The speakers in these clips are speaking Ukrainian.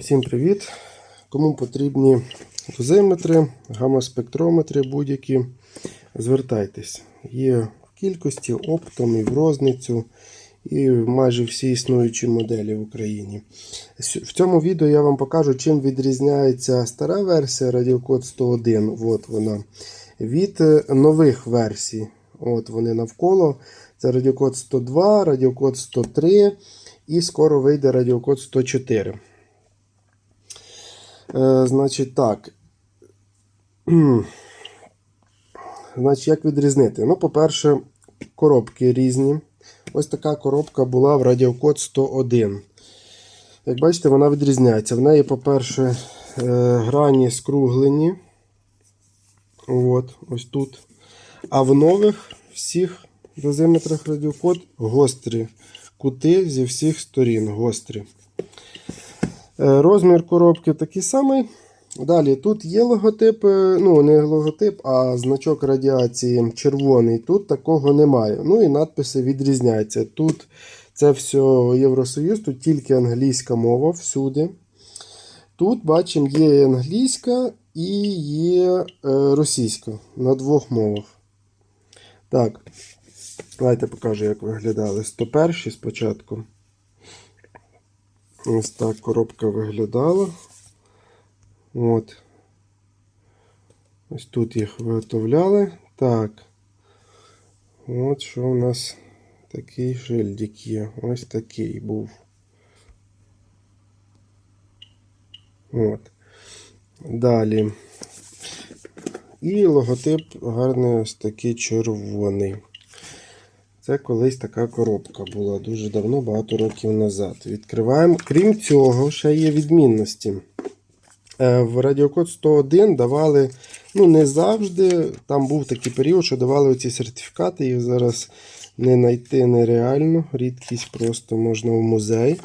Усім привіт! Кому потрібні дозиметри, гамма-спектрометри будь-які, звертайтесь. Є в кількості оптом і в розницю, і майже всі існуючі моделі в Україні. В цьому відео я вам покажу, чим відрізняється стара версія Радіокод 101. От вона, від е, нових версій. От вони навколо. Це Радіокод 102, Радіокод 103 і скоро вийде Радіокод 104. Е, значить так. Значить, як відрізнити? Ну, по-перше, коробки різні. Ось така коробка була в Радіокод 101. Як бачите, вона відрізняється. В неї, по-перше, е, грані скруглені. От, ось тут. А в нових всіх дозиметрах радіокод гострі. Кути зі всіх сторін гострі. Е, Розмір коробки такий самий. Далі тут є логотип, е, ну не логотип, а значок радіації червоний. Тут такого немає. Ну і надписи відрізняються. Тут це все Євросоюз, тут тільки англійська мова всюди. Тут бачимо є англійська і є е, російська на двох мовах. Так, давайте покажу, як виглядали 101 спочатку. Ось так коробка виглядала. От. Ось тут їх виготовляли. Так. От що у нас такий шильдик є. Ось такий був. От. Далі. І логотип гарний ось такий червоний. Це колись така коробка була дуже давно, багато років назад. Відкриваємо. Крім цього, ще є відмінності. Е, В Радіокод 101 давали, ну не завжди. Там був такий період, що давали оці сертифікати, їх зараз не знайти нереально. Рідкість просто можна в музей.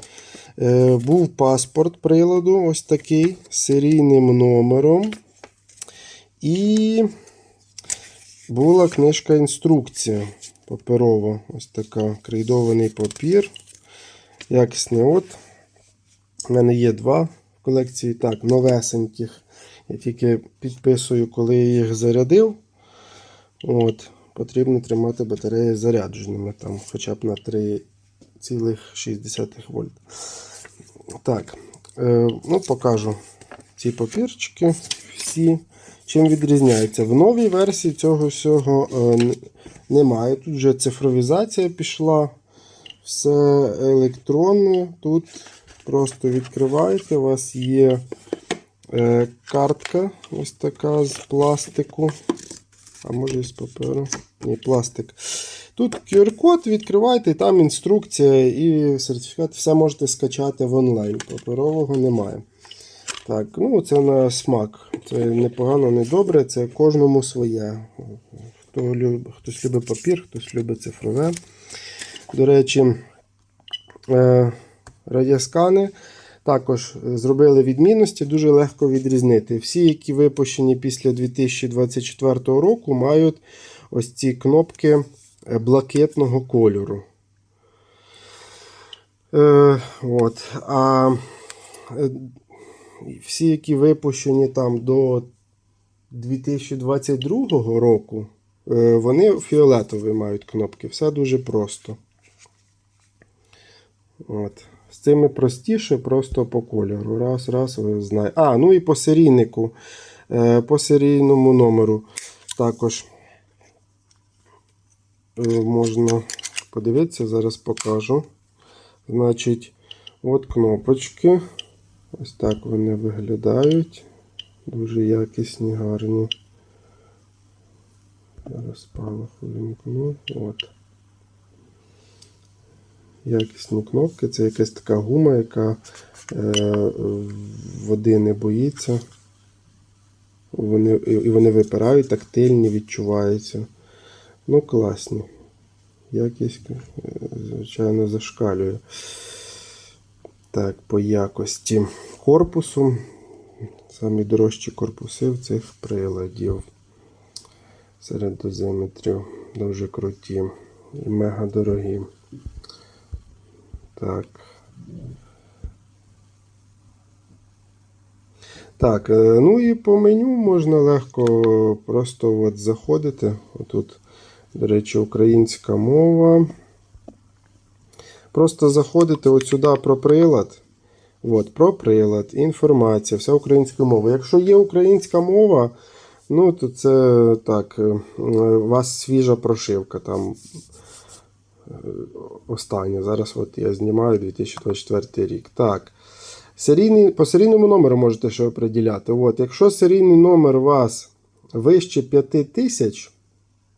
Е, Був паспорт приладу, ось такий з серійним номером. І була книжка інструкція паперова. Ось така крейдований папір. Якісний от. У мене є два в колекції. Так, новесеньких. Я тільки підписую, коли я їх зарядив. От. Потрібно тримати батареї зарядженими, там, хоча б на 3,6 вольт. Так, е, ну покажу ці папірчики всі. Чим відрізняється? В новій версії цього всього е, немає. Тут вже цифровізація пішла. Все електронне. Тут просто відкриваєте, у вас є е, картка ось така з пластику. А може з паперу. Ні, пластик. Тут QR-код, відкриваєте, там інструкція і сертифікат. Все можете скачати в онлайн. Паперового немає. Так, ну це на смак. Це непогано, не добре, це кожному своє. Хто люб... Хтось любить папір, хтось любить цифрове. До речі, е... радіоскани також зробили відмінності, дуже легко відрізнити. Всі, які випущені після 2024 року, мають ось ці кнопки е, блакитного кольору. Е, от. А е, всі, які випущені там до 2022 року, е, вони фіолетові мають кнопки. Все дуже просто. От. З цими простіше, просто по кольору. Раз, раз, ви знаєте. А, ну і по серійнику. Е, По серійному номеру також е, можна подивитися, зараз покажу. Значить, от кнопочки. Ось так вони виглядають. Дуже якісні, гарні. Зараз спалах увімкну. От. Якісні кнопки. Це якась така гума, яка е, води не боїться. Вони, і вони випирають, тактильні, відчуваються. Ну, класні. Якість, е, звичайно, зашкалює. Так, по якості корпусу. Самі дорожчі корпуси в цих приладів. Серед дозиметрів. Дуже круті і мега дорогі. Так. Так, е, ну і по меню можна легко просто от заходити. Отут, до речі, українська мова. Просто заходите от сюди про прилад. От, Про прилад, інформація, вся українська мова. Якщо є українська мова, ну то це так, у вас свіжа прошивка. там е, остання. Зараз от я знімаю 2024 рік. Так. Серійний, По серійному номеру можете ще определяти. От, Якщо серійний номер у вас вище 5000,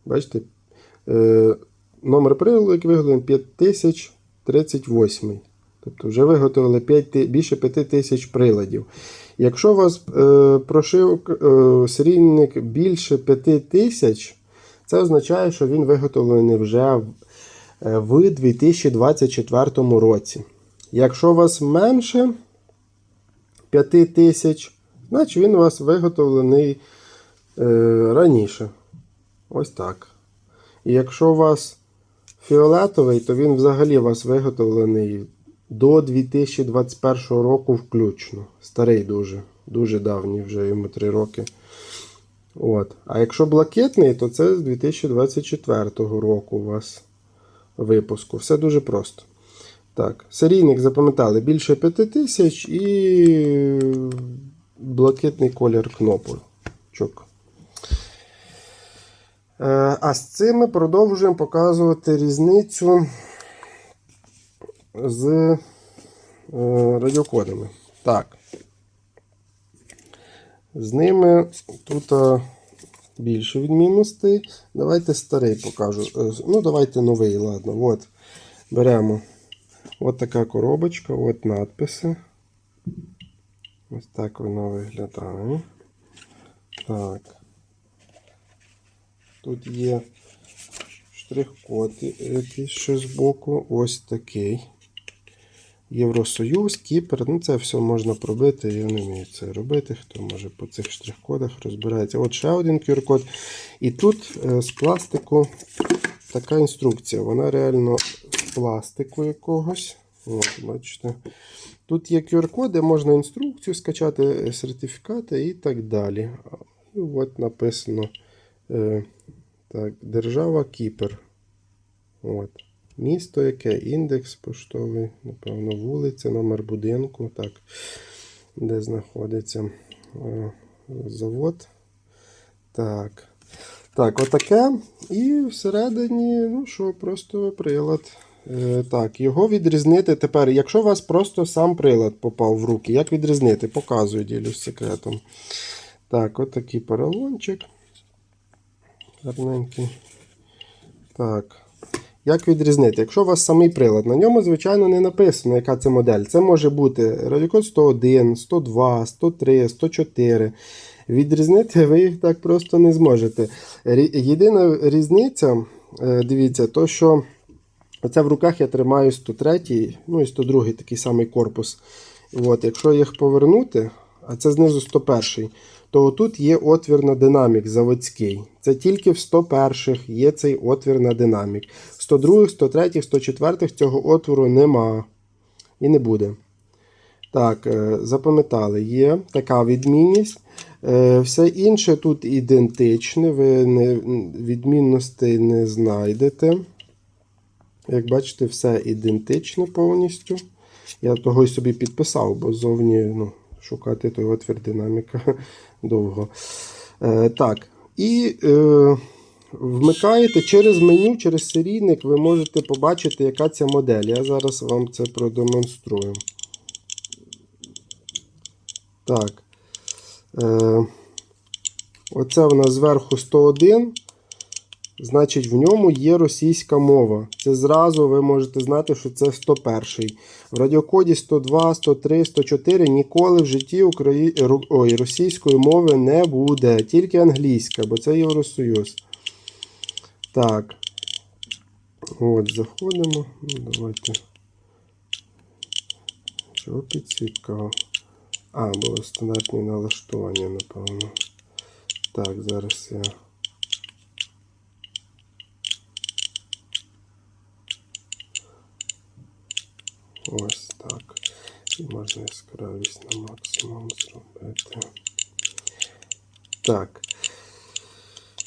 бачите, е, номер приладу, як виглядаємо, 5000. 38 Тобто вже виготовили 5, більше 5 тисяч приладів. Якщо у вас е, прошив е, серійник більше 5 тисяч, це означає, що він виготовлений вже в е, 2024 році. Якщо у вас менше 5 тисяч, значить він у вас виготовлений е, раніше. Ось так. І якщо у вас фіолетовий, то він взагалі у вас виготовлений до 2021 року включно. Старий дуже, дуже давній, вже йому 3 роки. От. А якщо блакитний, то це з 2024 року у вас випуску. Все дуже просто. Так, серійник запам'ятали більше 5000 і блакитний колір кнопочок. Е, А з цим ми продовжуємо показувати різницю з е, радіокодами. Так. З ними тут е, більше відмінностей. Давайте старий покажу. Ну, давайте новий, ладно. От. Беремо от така коробочка, от надписи. Ось так вона виглядає. Так. Тут є штрих-код якийсь ще збоку. Ось такий. Євросоюз, Кіпр. Ну, це все можна пробити. Я не вмію це робити. Хто може по цих штрих-кодах розбирається. От ще один QR-код. І тут е, з пластику така інструкція. Вона реально з пластику якогось. От, бачите. Тут є QR-коди, можна інструкцію скачати, е, сертифікати і так далі. І от написано е, так, Держава Кіпр. От. Місто яке, індекс поштовий, напевно, вулиця, номер будинку, так, де знаходиться е, завод. Так. Так, отаке. І всередині, ну що, просто прилад. Е, так, його відрізнити тепер. Якщо у вас просто сам прилад попав в руки, як відрізнити? Показую, ділюсь секретом. Так, от такий поролончик. Гарненький. Так. Як відрізнити? Якщо у вас самий прилад, на ньому, звичайно, не написано, яка це модель. Це може бути радіокод 101, 102, 103, 104. Відрізнити ви їх так просто не зможете. Єдина різниця, е, дивіться, то що оце в руках я тримаю 103, ну і 102 такий самий корпус. От, якщо їх повернути, а це знизу 101, то тут є отвір на динамік заводський. Це тільки в 101 є цей отвір на динамік. В 102, 103, 104 цього отвору нема і не буде. Так, е, запам'ятали, є така відмінність. Е, Все інше тут ідентичне, ви не, відмінностей не знайдете. Як бачите, все ідентично повністю. Я того й собі підписав, бо зовні ну, шукати той отвір динаміка довго. Е, так. І е, вмикаєте через меню, через серійник, ви можете побачити, яка ця модель. Я зараз вам це продемонструю. Так. Е, оце в нас зверху 101. Значить, в ньому є російська мова. Це зразу ви можете знати, що це 101. В радіокоді 102, 103, 104 ніколи в житті Украї... Ой, російської мови не буде. Тільки англійська, бо це Євросоюз. Так. От, заходимо. Ну, давайте. Чого підсвітка? А, було стандартне налаштування, напевно. Так, зараз я. Ось так. І можна яскравість на максимум зробити. Так.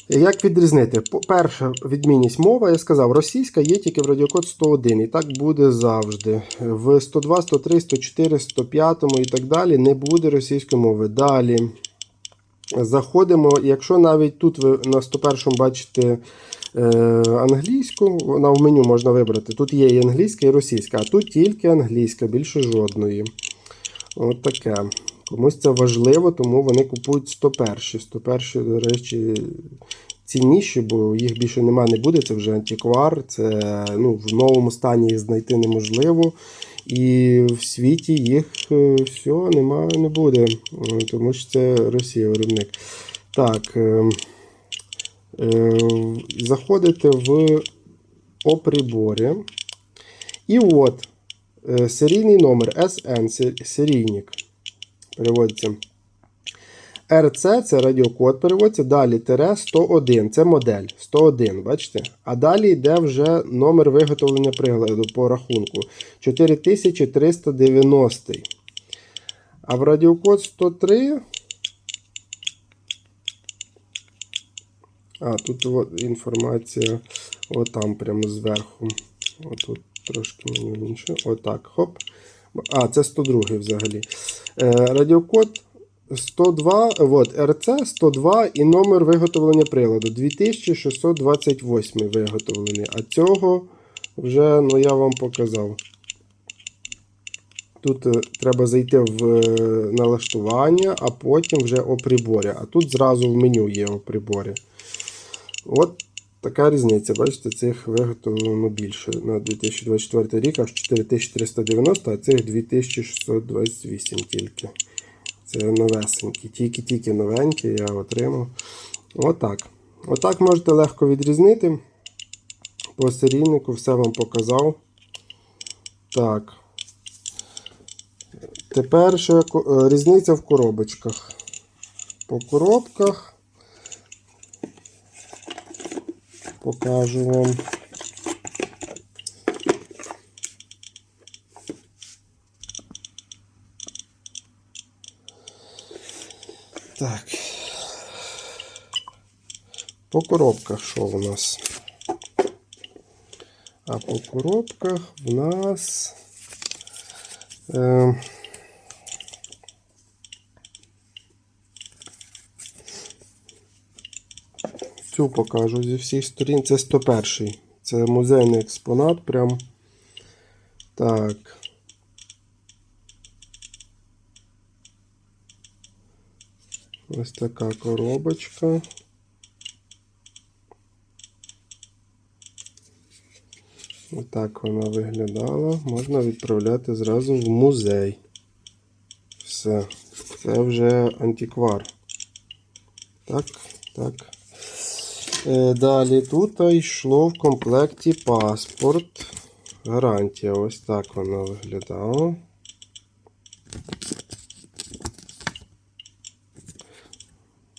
Як відрізнити? Перша відмінність мова, я сказав, російська є тільки в радіокод 101, і так буде завжди. В 102, 103, 104, 105 і так далі не буде російської мови. Далі заходимо, якщо навіть тут ви на 101 бачите англійську, вона в меню можна вибрати. Тут є і англійська, і російська, а тут тільки англійська, більше жодної. От таке. Комусь це важливо, тому вони купують 101. 101, до речі, цінніші, бо їх більше нема не буде. Це вже антиквар, це ну, в новому стані їх знайти неможливо. І в світі їх е, все нема, не буде, е, тому що це Росія виробник. Так. Е, Заходите в оприборі. І от е, серійний номер SN, се- серійник. Переводиться. RC це радіокод переводиться. Далі тире 101. Це модель 101, бачите? А далі йде вже номер виготовлення приладу по рахунку 4390. А в радіокод 103. А, тут от інформація отам прямо зверху. Отут трошки мені інше. Отак. Хоп. А, це 102 взагалі. Е, радіокод 102, от, РЦ 102 і номер виготовлення приладу 2628 виготовлений. А цього вже ну, я вам показав. Тут е, треба зайти в е, налаштування, а потім вже о приборі. А тут зразу в меню є о приборі. От така різниця. Бачите, цих виготовлено більше на 2024 рік, аж 4390, а цих 2628 тільки. Це новесенькі. Тільки-тільки новенькі я отримав. Отак. Отак можете легко відрізнити. По серійнику все вам показав. Так. Тепер ще е, різниця в коробочках. По коробках покажу вам. Так. По коробках що у нас? А по коробках в нас. Е, цю покажу зі всіх сторін. Це 101. Це музейний експонат. Прям. Так. Ось така коробочка. Отак вона виглядала. Можна відправляти зразу в музей. Все. Це вже антиквар. Так, так. Е, Далі тут йшло в комплекті паспорт. Гарантія. Ось так вона виглядала.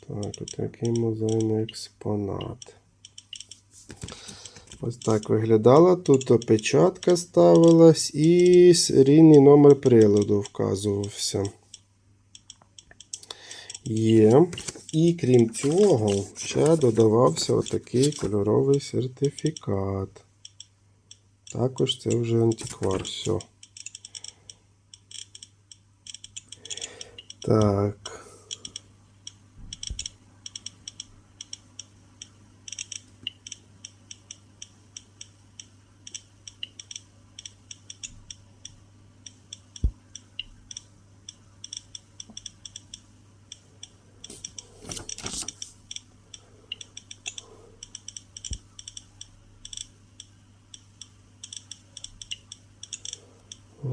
Так, от такий музейний експонат. Ось так виглядала. Тут опечатка ставилась і серійний номер приладу вказувався. Є. І крім цього, ще додавався отакий кольоровий сертифікат. Також це вже антиквар. Все. Так.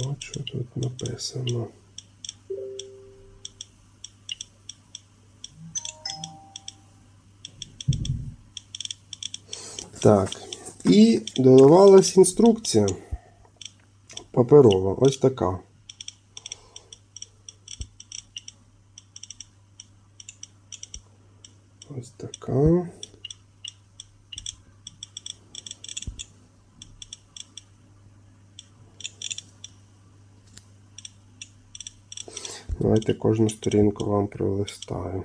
От що тут написано. Так. І додавалась інструкція паперова. Ось така. Ось така. Давайте кожну сторінку вам пролистаю.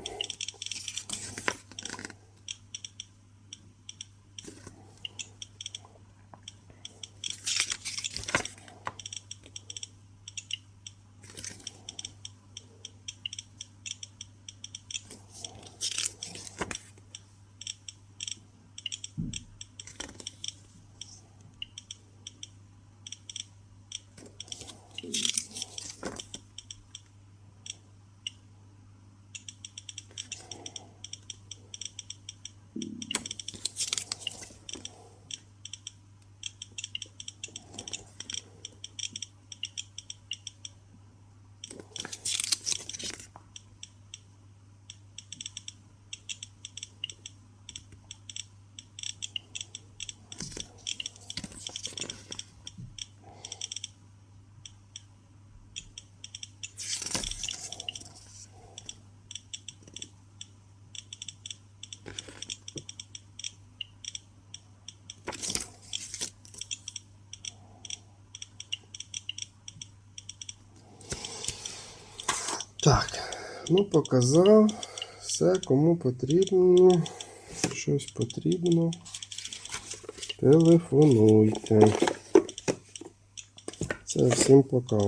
Так, ну показав. Все, кому потрібно. Щось потрібно. Телефонуйте. Це всім пока.